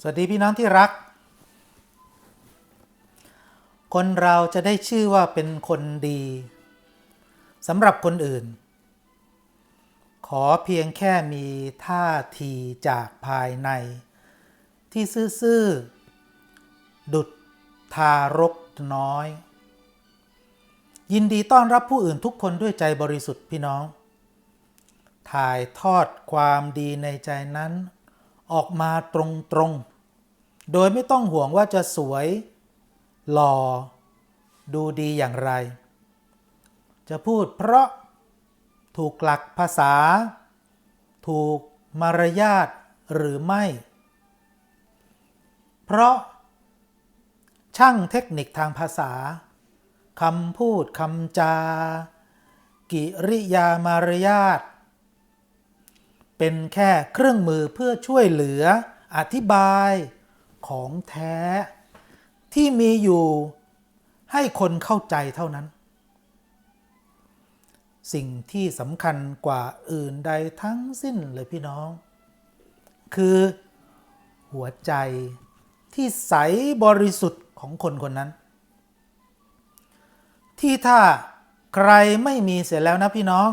สวัสดีพี่น้องที่รัก คนเราจะได้ชื่อว่าเป็นคนดีสำหรับคนอื่น ขอเพียงแค่มีท่าทีจากภายใน ที่ซื่อๆดุดทารกน้อย ยินดีต้อนรับผู้อื่นทุกคนด้วยใจบริสุทธิ์พี่น้อง ถ่ายทอดความดีในใจนั้น ออกมาตรงๆ โดยไม่ต้องห่วงว่าจะสวย หล่อ ดูดีอย่างไร จะพูดเพราะถูกหลักภาษา ถูกมารยาทหรือไม่ เพราะ ช่างเทคนิคทางภาษาคำพูดคำจา กิริยามารยาท เป็นแค่เครื่องมือเพื่อช่วยเหลืออธิบายของแท้ ที่มีอยู่ให้คนเข้าใจเท่านั้น สิ่งที่สำคัญกว่าอื่นใดทั้งสิ้นเลยพี่น้อง คือหัวใจที่ใสบริสุทธิ์ของคนคนนั้น ที่ถ้าใครไม่มีเสร็จแล้วนะพี่น้อง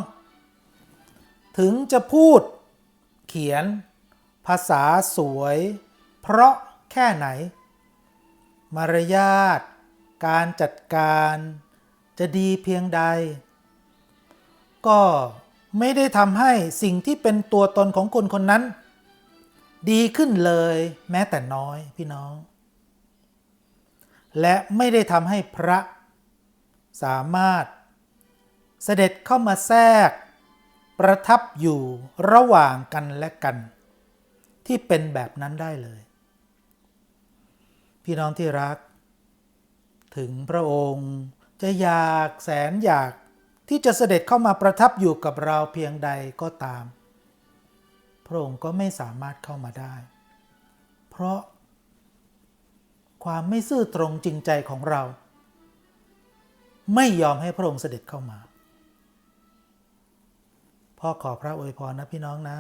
ถึงจะพูด ขียน ภาษาสวย เพราะแค่ไหน มารยาท การจัดการ จะดีเพียงใด ก็ไม่ได้ทำให้สิ่งที่เป็นตัวตนของคนคนนั้น ดีขึ้นเลยแม้แต่น้อยพี่น้อง และไม่ได้ทำให้พระ สามารถเสด็จเข้ามาแทรก ประทับอยู่ระหว่างกันและกัน ที่เป็นแบบนั้นได้เลย พี่น้องที่รัก ถึงพระองค์จะอยากแสนอยากที่จะเสด็จเข้ามาประทับอยู่กับเราเพียงใดก็ตาม พระองค์ก็ไม่สามารถเข้ามาได้ เพราะ ความไม่ซื่อตรงจริงใจของเรา ไม่ยอมให้พระองค์เสด็จเข้ามา พ่อขอพระอวยพรนะพี่น้องนะ